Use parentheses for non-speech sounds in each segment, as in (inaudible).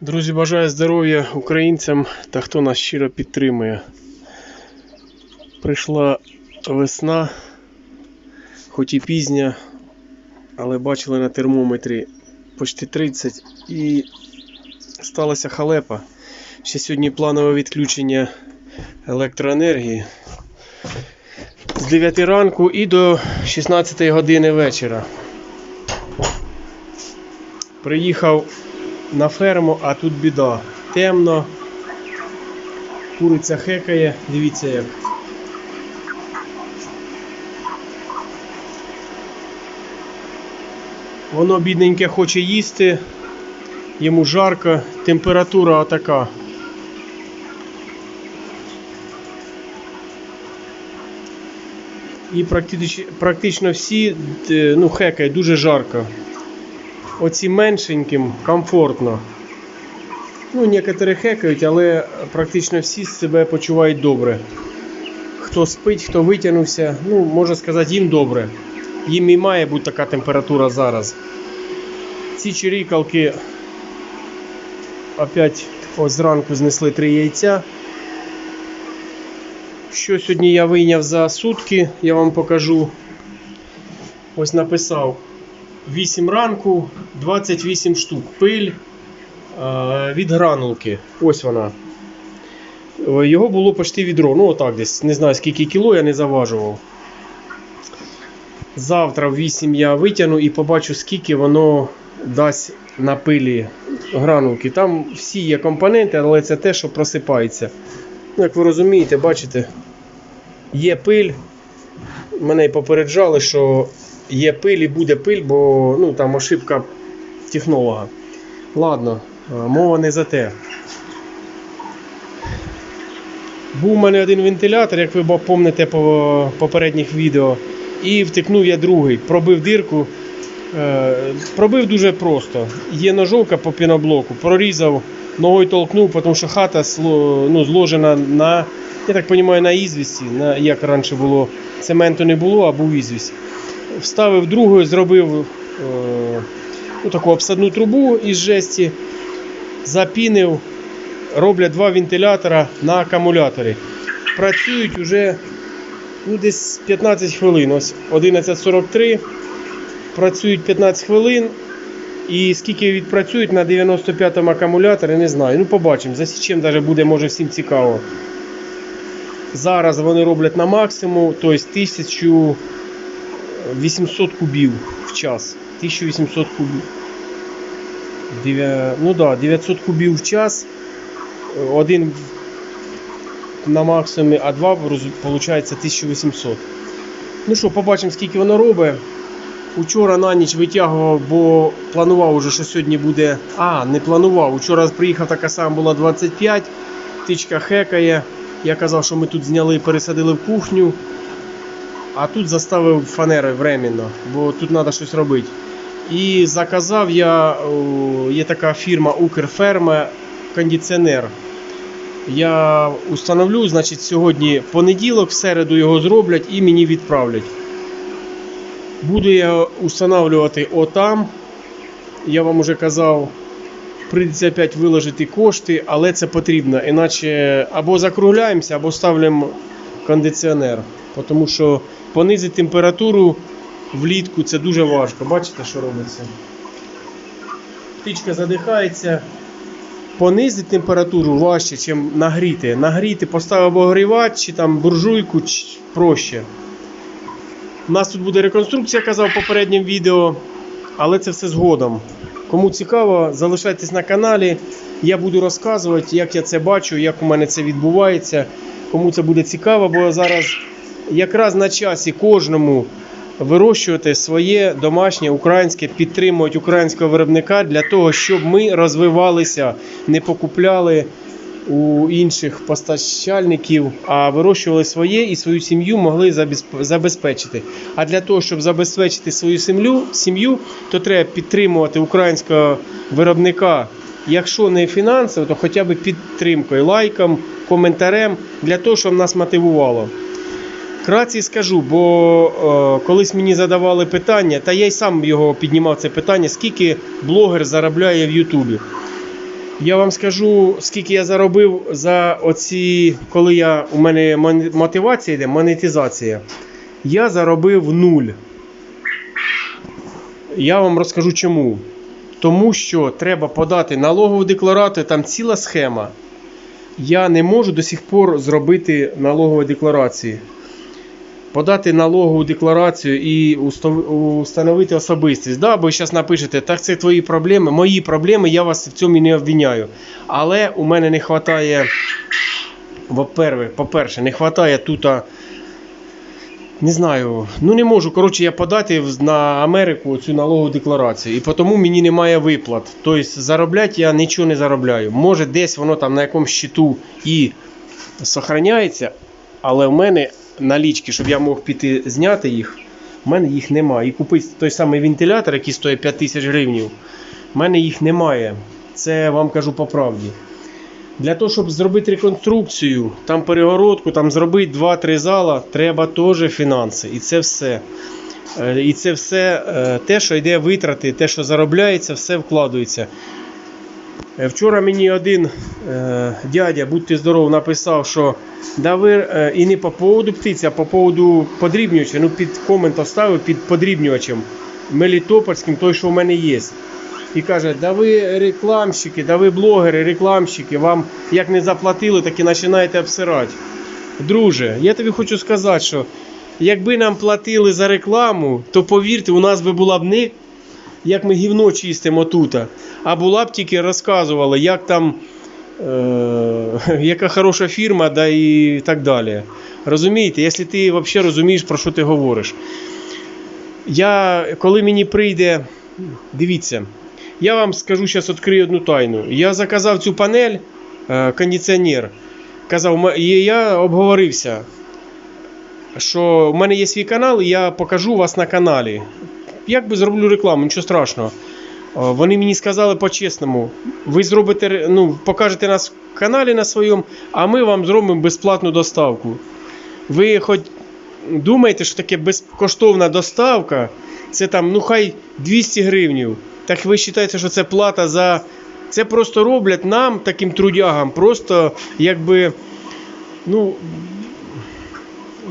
Друзі, бажаю здоров'я українцям та хто нас щиро підтримує. Прийшла весна, хоч і пізня, але бачили на термометрі почти 30 і сталася халепа. Ще сьогодні планове відключення електроенергії з 9 ранку і до 16 години вечора. Приїхав на ферму, а тут біда. Темно. Куриця хекає, дивіться як. Воно бідненьке хоче їсти, йому жарко, температура отака. І практично всі е, ну, хекають дуже жарко. Оці меншеньким комфортно. Ну, некоторі хекають, але практично всі себе почувають добре. Хто спить, хто витягнувся, ну, можна сказати, їм добре. Їм і має бути така температура зараз. Ці чирікалки опять ось зранку знесли три яйця. Що сьогодні я вийняв за сутки, я вам покажу. Ось написав 8 ранку, 28 штук. Пиль е, від гранулки. Ось вона. Е, Його було почти відро. Ну, отак десь. Не знаю скільки кіло, я не заважував. Завтра в 8 я витягну і побачу, скільки воно дасть на пилі гранулки. Там всі є компоненти, але це те, що просипається. Ну, Як ви розумієте, бачите, є пиль. Мене попереджали, що є пиль і буде пиль, бо ну, там ошибка технолога. Ладно, е, мова не за те. Був у мене один вентилятор, як ви пам'ятаєте по попередніх відео, і втикнув я другий, пробив дирку. Е, Пробив дуже просто. Є ножовка по піноблоку, прорізав, ногою толкнув, тому що хата ну, зложена на, я так розумію, на ізвісті, на, як раніше було, цементу не було, а був ізвість. Вставив другою, зробив е, ну, таку обсадну трубу із жесті, запінив, роблять два вентилятора на акумуляторі. Працюють вже ну, десь 15 хвилин. Ось 11.43. Працюють 15 хвилин. І скільки відпрацюють на 95-му акумуляторі, не знаю. Ну, побачимо. Засічем даже буде, може, всім цікаво. Зараз вони роблять на максимум, тобто 1800 кубів в час. 1800 кубів. Дев'я- Ну да, 900 кубів в час. Один на максимумі, а два виходить 1800. Ну що, побачимо, скільки воно робить. Учора на ніч витягував, бо планував уже, що сьогодні буде. А, не планував. Учора приїхав така сама була 25. Птичка хекає. Я казав, що ми тут зняли, пересадили в кухню. А тут заставив фанерою временно, бо тут треба щось робити. І заказав я, є така фірма Укрферма кондиціонер. Я установлю, значить, сьогодні понеділок, в середу його зроблять і мені відправлять. Буду я встановлювати отам. Я вам уже казав, прийдеться опять виложити кошти, але це потрібно. Іначе або закругляємося, або ставимо кондиціонер. Тому що понизити температуру влітку це дуже важко. Бачите, що робиться? Птичка задихається. Понизити температуру важче, ніж нагріти. Нагріти, поставив обогрівач чи там буржуйку чи проще. У нас тут буде реконструкція, казав в попередньому відео, але це все згодом. Кому цікаво, залишайтесь на каналі. Я буду розказувати, як я це бачу, як у мене це відбувається. Кому це буде цікаво, бо зараз якраз на часі кожному вирощувати своє домашнє українське, підтримувати українського виробника для того, щоб ми розвивалися, не покупляли у інших постачальників, а вирощували своє і свою сім'ю могли забезпечити. А для того, щоб забезпечити свою сім'ю, то треба підтримувати українського виробника. Якщо не фінансово, то хоча б підтримкою, лайком, коментарем, для того, щоб нас мотивувало. Кратці скажу, бо е, колись мені задавали питання, та я й сам його піднімав це питання, скільки блогер заробляє в Ютубі. Я вам скажу, скільки я заробив за оці, коли я, у мене мотивація йде, монетизація. Я заробив нуль. Я вам розкажу чому. Тому що треба подати налогову декларацію, там ціла схема. Я не можу до сих пор зробити налогові декларації. Подати налогову декларацію і установити особистість. Да, бо зараз напишете, так це твої проблеми, мої проблеми, я вас в цьому не обвиняю. Але у мене не вистачає, по-перше, не вистачає тут, не знаю, ну не можу. Коротше, я подати на Америку цю налогову декларацію. І тому мені немає виплат. Тобто заробляти я нічого не заробляю. Може десь воно там на якомусь щиту і сохраняється, але в мене налічки, щоб я мог піти зняти їх, в мене їх немає. І купити той самий вентилятор, який стоїть 5 тисяч гривень, в мене їх немає. Це вам кажу по правді. Для того, щоб зробити реконструкцію, там перегородку, там зробити 2-3 зала, треба теж фінанси. І це все. Е, І це все е, те, що йде витрати, те, що заробляється, все вкладується. Е, Вчора мені один е, дядя, будьте здоров, написав, що да ви е, і не по поводу птиці, а по поводу подрібнювача. Ну, під комент оставив під подрібнювачем Мелітопольським, той, що в мене є. І каже, да ви рекламщики, да ви блогери, рекламщики, вам як не заплатили, так і починаєте обсирати. Друже, я тобі хочу сказати, що якби нам платили за рекламу, то повірте, у нас би була б не як ми гівно чистимо тут, а була б тільки розказувала, як там е, (laughs) яка хороша фірма, да і так далі. Розумієте, якщо ти взагалі розумієш, про що ти говориш. Я, коли мені прийде, дивіться, я вам скажу зараз відкрию одну тайну. Я заказав цю панель, е, кондиціонер. Казав, і я обговорився, що в мене є свій канал, і я покажу вас на каналі. Як би зроблю рекламу, нічого страшного. Е, Вони мені сказали по-чесному, ви зробите, ну, покажете нас в каналі на своєму, а ми вам зробимо безплатну доставку. Ви хоч думаєте, що таке безкоштовна доставка, це там, ну хай 200 гривнів. Так ви вважаєте, що це плата за. Це просто роблять нам, таким трудягам, просто якби, ну,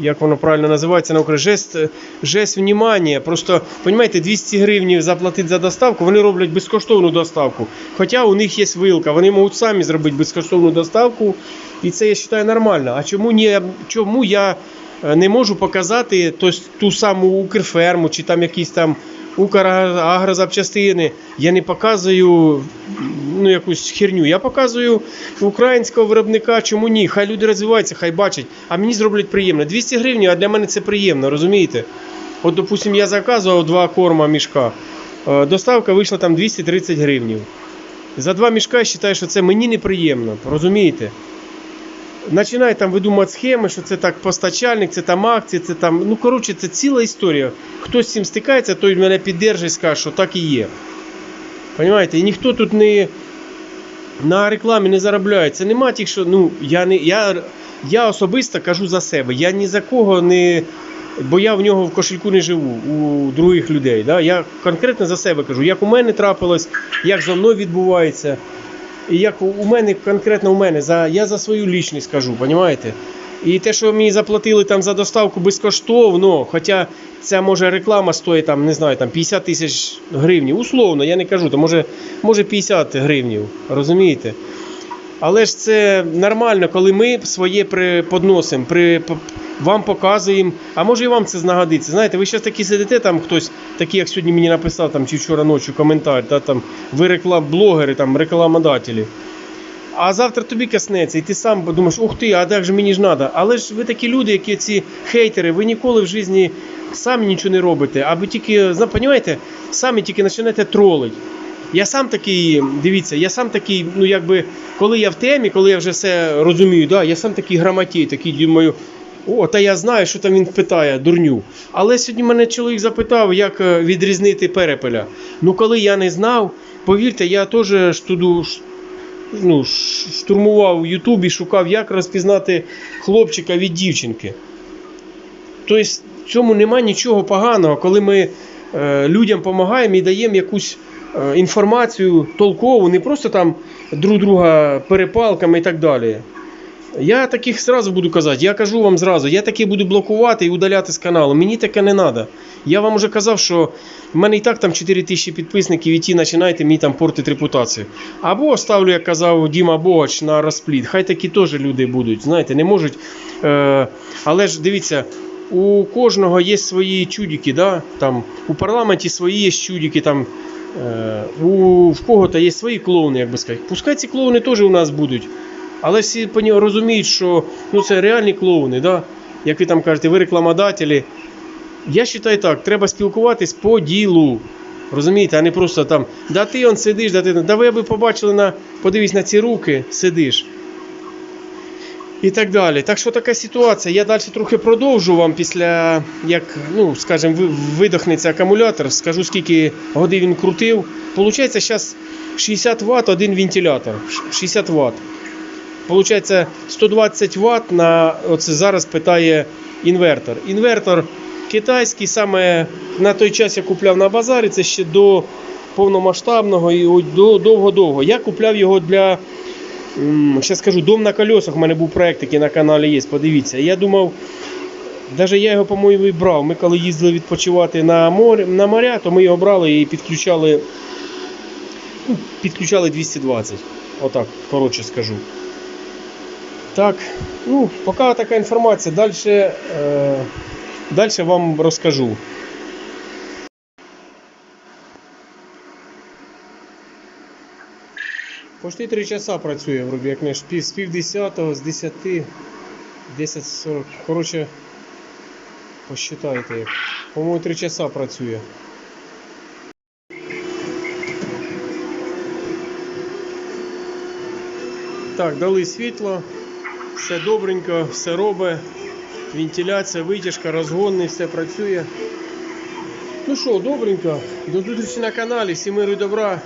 як воно правильно називається на Україні, жест, жест внімання. Просто, розумієте, 200 гривень заплатити за доставку, вони роблять безкоштовну доставку. Хоча у них є вилка, вони можуть самі зробити безкоштовну доставку, і це я вважаю нормально. А чому, не, чому я е, не можу показати то, ту саму Укрферму чи там якісь там Украгрозапчастини? Я не показую ну, якусь херню. Я показую українського виробника, чому ні? Хай люди розвиваються, хай бачать, а мені зроблять приємно. 200 гривень, а для мене це приємно, розумієте? От, допустим, я заказував два корма мішка. Е, Доставка вийшла там 230 гривень. За два мішка я вважаю, що це мені неприємно, розумієте? Починає там видумувати схеми, що це так постачальник, це там акції, це там. Ну, коротше, це ціла історія. Хто з цим стикається, той мене піддержить і скаже, що так і є. Понимаєте? І ніхто тут не на рекламі не заробляє. Це нема тих, що ну, я, не, я, я особисто кажу за себе. Я ні за кого не. Бо я в нього в кошельку не живу у других людей. Да? Я конкретно за себе кажу, як у мене трапилось, як за мною відбувається. І як у- мене, конкретно у мене, за, я за свою лічність кажу, розумієте? І те, що мені заплатили там за доставку безкоштовно, хоча ця може реклама стоїть там, не знаю, там 50 тисяч гривень. Условно, я не кажу, то може, може 50 гривень, розумієте? Але ж це нормально, коли ми своє преподносимо, при, вам показуємо, а може і вам це знагодиться. Знаєте, ви зараз такі сидите, там хтось, такий, як сьогодні мені написав, там, чи вчора ночі коментар, та, там, ви реклам, блогери, там, рекламодателі. А завтра тобі коснеться, і ти сам подумаєш, ух ти, а як же мені ж треба. Але ж ви такі люди, які ці хейтери, ви ніколи в житті самі нічого не робите, а ви тільки, понімаєте, самі тільки починаєте тролить. Я сам такий, дивіться, я сам такий, ну якби, коли я в темі, коли я вже все розумію, да, я сам такий грамотій, такий думаю, о, та я знаю, що там він питає, дурню. Але сьогодні мене чоловік запитав, як е, відрізнити перепеля. Ну, коли я не знав, повірте, я теж штуду, ну, штурмував у Ютубі, шукав, як розпізнати хлопчика від дівчинки. Тобто в цьому нема нічого поганого, коли ми людям допомагаємо і даємо якусь е, інформацію толкову, не просто там друг друга перепалками і так далі. Я таких зразу буду казати, я кажу вам зразу, я таки буду блокувати і удаляти з каналу. Мені таке не треба. Я вам вже казав, що в мене і так там 4 тисячі підписників, і ті починаєте мені там портити репутацію. Або ставлю, як казав Діма Богач, на розпліт. Хай такі теж люди будуть. Знаєте, не можуть. Е, але ж дивіться, у кожного є свої чудики, да? там, у парламенті свої є чудики, там, е, у, в кого-то є свої клоуни, як би сказати. Пускай ці клоуни теж у нас будуть. Але всі розуміють, що ну, це реальні клоуни, да? як ви там кажете, ви рекламодателі. Я вважаю так, треба спілкуватись по ділу. Розумієте, а не просто там, да ти он сидиш, да ти. Да ви аби побачили на, подивись на ці руки, сидиш. І так далі. Так що така ситуація. Я далі трохи продовжу вам після, як, ну, скажімо, ви- видохнеться акумулятор, скажу скільки годин він крутив. Получається, зараз 60 Вт один вентилятор. 60 Вт. Получається 120 Вт на оце зараз питає інвертор. Інвертор китайський, саме на той час я купляв на базарі, це ще до повномасштабного і довго-довго. Я купляв його для. Ще скажу, дом на колесах. У мене був проект, який на каналі є. Подивіться. Я думав, навіть я його, по-моєму, і брав. Ми коли їздили відпочивати на море, на моря, то ми його брали і підключали. ну, Підключали 220. Отак, коротше скажу. Так, ну, поки така інформація. Далі, е, далі вам розкажу. Почти 3 часа працює, вроді, як не з пів десятого, з 10, 10.40. Коротше, посчитайте. По-моєму, 3 часа працює. Так, дали світло, все добренько, все робить. Вентиляція, витяжка, розгонний, все працює. Ну що, добренько. До зустрічі на каналі. Всім добра.